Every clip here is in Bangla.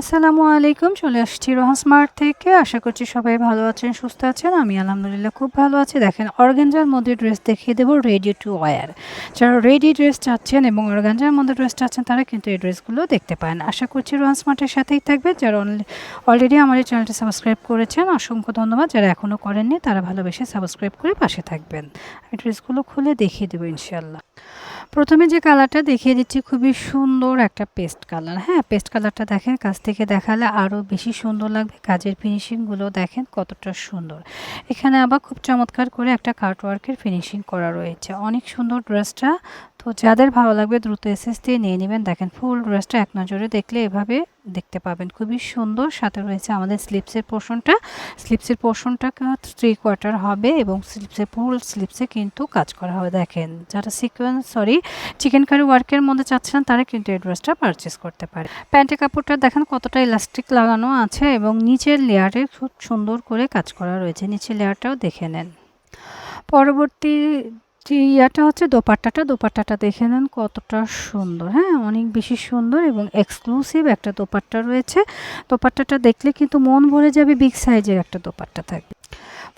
আসসালামু আলাইকুম, চলে আসছি রোহান স্মার্ট থেকে। আশা করছি সবাই ভালো আছেন, সুস্থ আছেন। আমি আলহামদুলিল্লাহ খুব ভালো আছি। দেখেন, অর্গানজার মধ্যে ড্রেস দেখিয়ে দেবো রেডি টু ওয়ার যারা রেডি ড্রেস চাচ্ছেন এবং অর্গানজার মধ্যে ড্রেস চাচ্ছেন, তারা কিন্তু এই ড্রেসগুলো দেখতে পারেন। আশা করছি রোহান স্মার্টের সাথেই থাকবে যারা অলরেডি আমার এই চ্যানেলটি সাবস্ক্রাইব করেছেন, অসংখ্য ধন্যবাদ। যারা এখনও করেননি, তারা ভালোবেসে সাবস্ক্রাইব করে পাশে থাকবেন। আমি ড্রেসগুলো খুলে দেখিয়ে দেবো ইনশাল্লাহ প্রথমে যে কালারটা দেখিয়ে দিচ্ছি, খুবই সুন্দর একটা পেস্ট কালার। হ্যাঁ পেস্ট কালারটা দেখেন, কাছ থেকে দেখালে আরও বেশি সুন্দর লাগবে। কাজের ফিনিশিংগুলো দেখেন কতটা সুন্দর। এখানে আবার খুব চমৎকার করে একটা কার্টওয়ার্কের ফিনিশিং করা রয়েছে। অনেক সুন্দর ড্রেসটা তো যাদের ভালো লাগবে দ্রুত এসএস দিয়ে নিয়ে নেবেন। দেখেন ফুল ড্রেসটা এক নজরে দেখলে এভাবে দেখতে পাবেন। খুবই সুন্দর। সাথে রয়েছে আমাদের স্লিপসের পোর্শনটা স্লিপসের পোর্শনটা থ্রি কোয়ার্টার হবে এবং স্লিপসের ফুল স্লিপসে কিন্তু কাজ করা হবে। দেখেন, যারা সিকোয়েন্স সরি চিকেন কারি ওয়ার্কের মধ্যে চাচ্ছেন, তারা কিন্তু এই ড্রেসটা পারচেস করতে পারে। প্যান্টের কাপড়টা দেখেন কতটা ইলাস্টিক লাগানো আছে এবং নিচের লেয়ারে খুব সুন্দর করে কাজ করা রয়েছে। নিচের লেয়ারটাও দেখে নেন। পরবর্তী ইয়াটা হচ্ছে দোপাট্টাটা। দোপাট্টাটা দেখে নেন কতটা সুন্দর। হ্যাঁ অনেক বেশি সুন্দর এবং এক্সক্লুসিভ একটা দোপাট্টা রয়েছে। দোপাট্টাটা দেখলে কিন্তু মন ভরে যাবে বিগ সাইজের একটা দোপাট্টা থাকবে।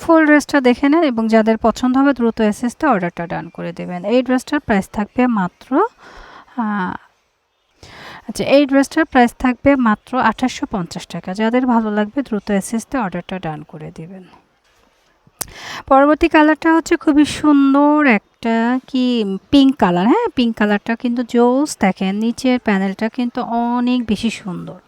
ফুল ড্রেসটা দেখে নেন এবং যাদের পছন্দ হবে দ্রুত এসএসতে অর্ডারটা ডান করে দেবেন। এই ড্রেসটার প্রাইস থাকবে মাত্র আচ্ছা এই ড্রেসটার প্রাইস থাকবে মাত্র আঠাশশো টাকা। যাদের ভালো লাগবে দ্রুত এসএসতে অর্ডারটা ডান করে দেবেন। পরবর্তী কালারটা হচ্ছে খুবই সুন্দর একটা কি পিঙ্ক কালার হ্যাঁ? পিঙ্ক কালারটা কিন্তু জোস, দেখেন নিচের প্যানেলটা কিন্তু অনেক বেশি সুন্দর।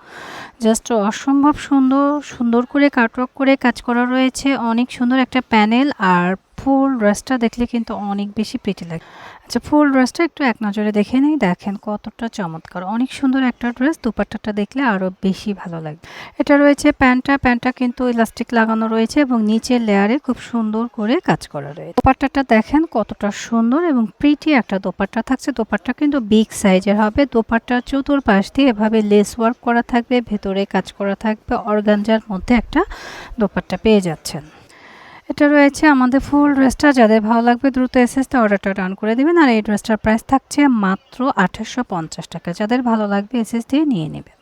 জাস্ট অসম্ভব সুন্দর সুন্দর করে কাটওয়ার্ক করে কাজ করা রয়েছে, অনেক সুন্দর একটা প্যানেল আর ফুল ড্রেসটা দেখলে কিন্তু অনেক বেশি প্রিটি লাগে। আচ্ছা ফুল ড্রেসটা একটু এক নজরে দেখে নেই, দেখেন কতটা চমৎকার। অনেক সুন্দর একটা ড্রেস, দুপাট্টাটা দেখলে আরও বেশি ভালো লাগবে। এটা রয়েছে প্যান্টটা প্যান্টটা কিন্তু ইলাস্টিক লাগানো রয়েছে এবং নিচের লেয়ারে খুব সুন্দর করে কাজ করা রয়েছে। দোপাট্টাটা দেখেন কতটা সুন্দর এবং প্রিটি একটা দোপাট্টা থাকছে। দোপাট্টা কিন্তু বিগ সাইজের হবে। দোপাট্টার চতুর্পাশ দিয়ে এভাবে লেস ওয়ার্ক করা থাকবে, ভেতরে কাজ করা থাকবে অর্গানজার মধ্যে একটা দোপাট্টা পেয়ে যাচ্ছেন। এটা রয়েছে আমাদের ফুল ড্রেসটা যাদের ভালো লাগবে দ্রুত এসএসতে অর্ডারটা রান করে দেবেন। আর এই ড্রেসটার প্রাইস থাকছে মাত্র আঠাশশো টাকা। যাদের ভালো লাগবে এসএস দিয়ে নিয়ে নেবেন।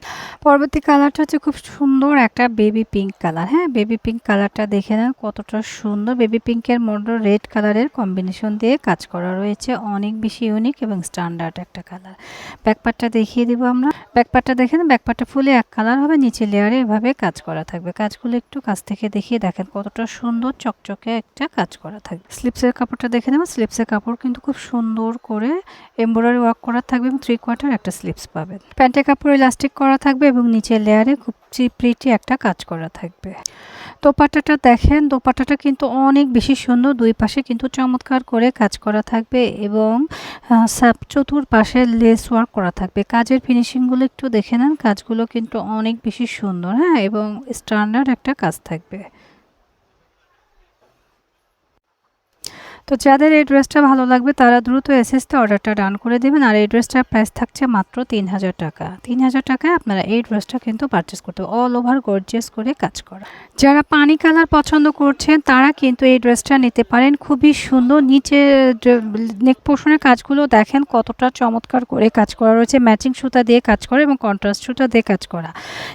পরবর্তী কালারটা হচ্ছে খুব সুন্দর একটা বেবি পিঙ্ক কালার হ্যাঁ বেবি পিঙ্ক কালারটা দেখে নেন কতটা সুন্দর। বেবি পিঙ্কের মধ্যে রেড কালারের কম্বিনেশন দিয়ে কাজ করা রয়েছে। অনেক বেশি ইউনিক এবং স্ট্যান্ডার্ড একটা কালার ব্যাকপারটা দেখিয়ে দিব আমরা। ব্যাকপারটা দেখেন ব্যাকপারটা ফুলে এক কালার হবে, নিচে লেয়ারে এভাবে কাজ করা থাকবে। কাজগুলো একটু কাছ থেকে দেখিয়ে দেখেন কতটা সুন্দর চকচকে একটা কাজ করা থাকবে। স্লিপসের কাপড়টা দেখে নেবেন স্লিপসের কাপড় কিন্তু খুব সুন্দর করে এমব্রয়ডারি ওয়ার্ক করা থাকবে এবং থ্রি কোয়ার্টার একটা স্লিপস পাবেন। প্যান্টের কাপড় ইলাস্টিক করা থাকবে এবং নিচের লেয়ারে খুব প্রিটি একটা কাজ করা থাকবে। দোপাট্টাটা দেখেন, দোপাট্টাটা কিন্তু অনেক বেশি সুন্দর। দুই পাশে কিন্তু চমৎকার করে কাজ করা থাকবে এবং সাপ চতুর্পাশে লেস ওয়ার্ক করা থাকবে। কাজের ফিনিশিংগুলো একটু দেখে নেন। কাজগুলো কিন্তু অনেক বেশি সুন্দর হ্যাঁ? এবং স্ট্যান্ডার্ড একটা কাজ থাকবে। তো যাদের এই ড্রেসটা ভালো লাগবে, তারা দ্রুত এসএসতে অর্ডারটা ডান করে দেবেন। আর এই ড্রেসটার প্রাইস থাকছে মাত্র তিন হাজার টাকা। তিন হাজার টাকায় আপনারা এই ড্রেসটা কিন্তু পারচেস করতে অল ওভার গর্জিয়াস করে কাজ করা। যারা পানি কালার পছন্দ করছেন, তারা কিন্তু এই ড্রেসটা নিতে পারেন। খুবই সুন্দর নিচে নেক পোর্শনের কাজগুলো দেখেন কতটা চমৎকার করে কাজ করা রয়েছে। ম্যাচিং সুতা দিয়ে কাজ করা এবং কন্ট্রাস্ট সুতা দিয়ে কাজ করা।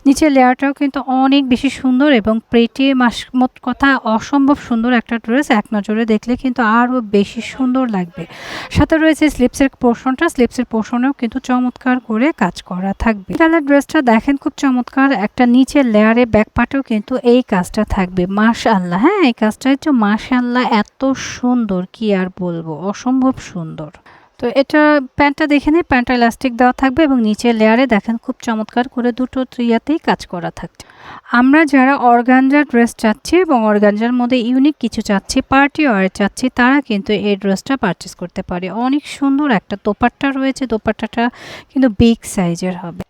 নিচের লেয়ারটাও কিন্তু অনেক বেশি সুন্দর এবং প্রেটি মাস, মোট কথা অসম্ভব সুন্দর একটা ড্রেস। এক নজরে দেখলে কিন্তু আরও বেশি সুন্দর লাগবে। সাথে রয়েছে স্লিপসের পোর্শনটা। স্লিপসের পোর্শনেও কিন্তু চমৎকার করে কাজ করা থাকবে। কালার ড্রেসটা দেখেন খুব চমৎকার। একটা নিচের লেয়ারে, ব্যাক পার্টেও কিন্তু এই কাজটা থাকবে। মাশাল্লাহ হ্যাঁ এই কাজটা হচ্ছে মাশাল্লাহ এত সুন্দর, কি আর বলব? অসম্ভব সুন্দর। তো এটা প্যান্টটা দেখে নিই প্যান্টটা ইলাস্টিক দেওয়া থাকবে এবং নিচের লেয়ারে দেখেন খুব চমৎকার করে দুটো ত্রিয়াতেই কাজ করা থাকছে। আমরা যারা অর্গানজার ড্রেস চাচ্ছি এবং অর্গানজার মধ্যে ইউনিক কিছু চাচ্ছি পার্টি ওয়ার চাচ্ছি, তারা কিন্তু এই ড্রেসটা পারচেস করতে পারে। অনেক সুন্দর একটা দোপাট্টা রয়েছে, দোপাট্টাটা কিন্তু বিগ সাইজের হবে।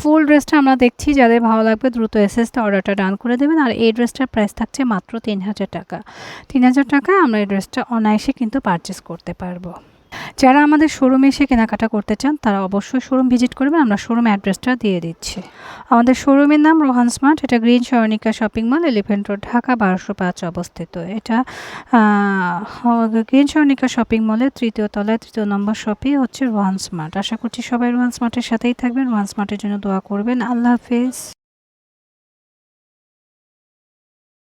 ফুল ড্রেসটা আমরা দেখছি, যাদের ভালো লাগবে দ্রুত এসএসটা অর্ডারটা ডান করে দেবেন। আর এই ড্রেসটার প্রাইস থাকছে মাত্র তিন হাজার টাকা। তিন হাজার টাকায় আমরা এই ড্রেসটা অনায়াসে কিন্তু পারচেস করতে পারব। যারা আমাদের শোরুমে এসে কেনাকাটা করতে চান, তারা অবশ্যই শোরুম ভিজিট করবেন। আমরা শোরুম অ্যাড্রেসটা দিয়ে দিচ্ছি। আমাদের শোরুমের নাম রোহান স্মার্ট। এটা green Swarnika shopping mall elephant road Dhaka, বারোশো পাঁচ অবস্থিত। এটা গ্রিন স্বর্ণিকা শপিং মলের তৃতীয় তলায় তৃতীয় নম্বর শপই হচ্ছে রোহান স্মার্ট। আশা করছি সবাই রোহান স্মার্টের সাথেই থাকবেন। রোহান স্মার্টের জন্য দোয়া করবেন। আল্লাহ হাফিজ।